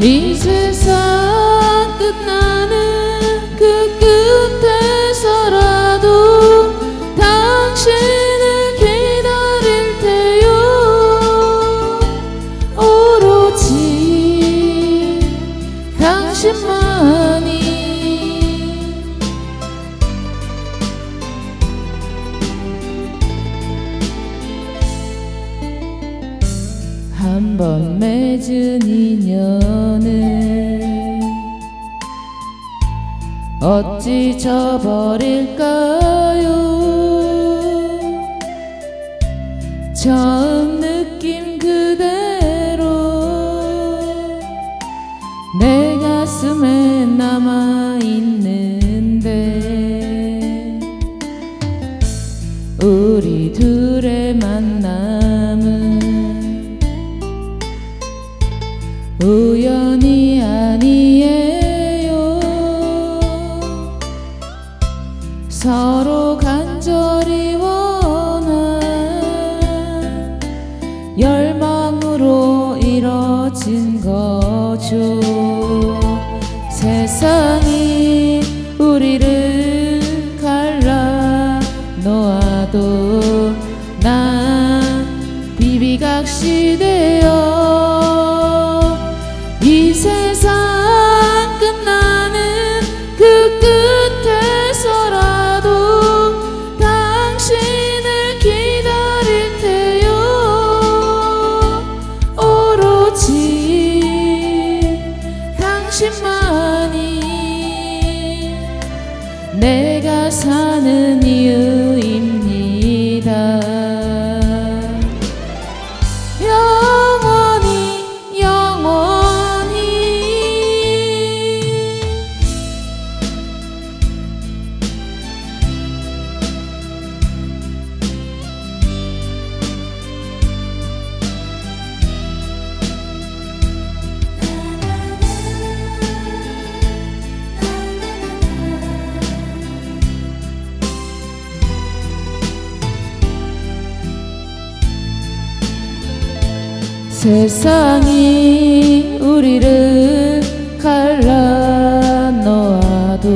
이 세상 끝나는 그 끝에서라도 당신을 기다릴 테요. 오로지 당신만이 한번 맺은 인연을 어찌 저버릴까요? 처음 느낌 그대로 내 가슴에 열망으로 이뤄진 거죠. 세상이 우리를 갈라 놓아도 난 비비각시 되어 내가 사는 이유 세상이 우리를 갈라 놓아도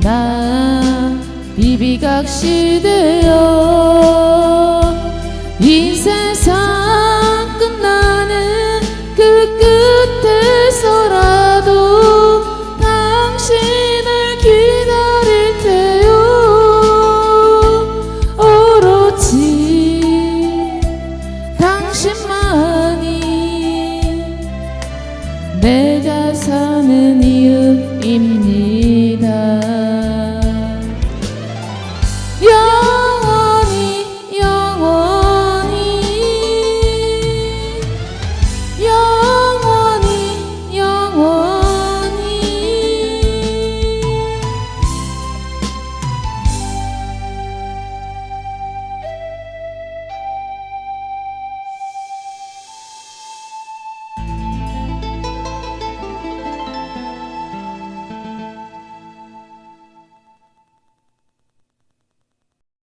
난 비비각시 되어 이세 내가 사는 이유입니다.